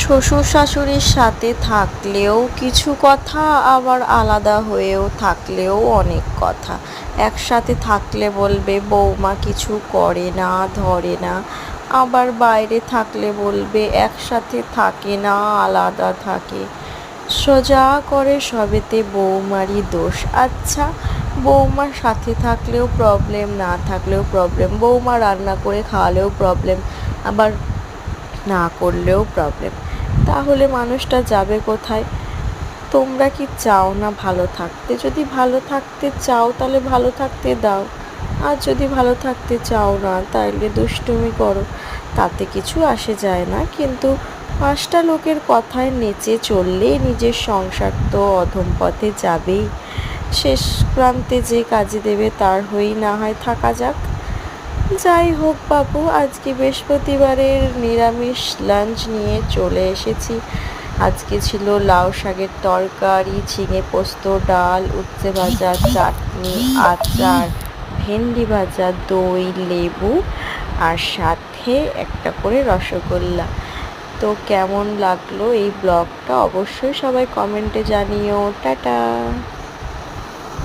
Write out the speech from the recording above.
শ্বশুর শাশুড়ির সাথে থাকলেও কিছু কথা আবার আলাদা হয়েও থাকলেও অনেক কথা। একসাথে থাকলে বলবে, বৌমা কিছু করে না, ধরে না। আবার বাইরে থাকলে বলবে, একসাথে থাকে না, আলাদা থাকে। সোজা করে সবেতে বৌমারই দোষ। আচ্ছা বৌমার সাথে থাকলেও প্রবলেম না থাকলেও প্রবলেম বৌমা রান্না করে খাওয়ালেও প্রবলেম আবার না করলেও প্রবলেম তাহলে মানুষটা যাবে কোথায়? তোমরা কি চাও না ভালো থাকতে? যদি ভালো থাকতে চাও, তাহলে ভালো থাকতে দাও। আর যদি ভালো থাকতে চাও না তাহলে দুষ্টুমি করো। তাতে কিছু আসে যায় না। কিন্তু পাঁচটা লোকের কথায় নেচে চললেই নিজের সংসার তো অধম পথে যাবেই। শেষ প্রান্তে যে কাজে দেবে, তার হয়েই না হয় থাকা যাক। যাই হোক বাবু আজকে বৃহস্পতিবারের নিরামিষ লাঞ্চ নিয়ে চলে এসেছি। আজকে ছিল লাউ শাকের তরকারি, ঝিঙে পোস্ত, ডাল, উচ্ছে ভাজা, চাটনি, আচার, ভেন্ডি ভাজা, দই, লেবু আর সাথে একটা করে রসগোল্লা। তো কেমন লাগল এই ব্লগটা অবশ্যই সবাই কমেন্টে জানিও। টাটা!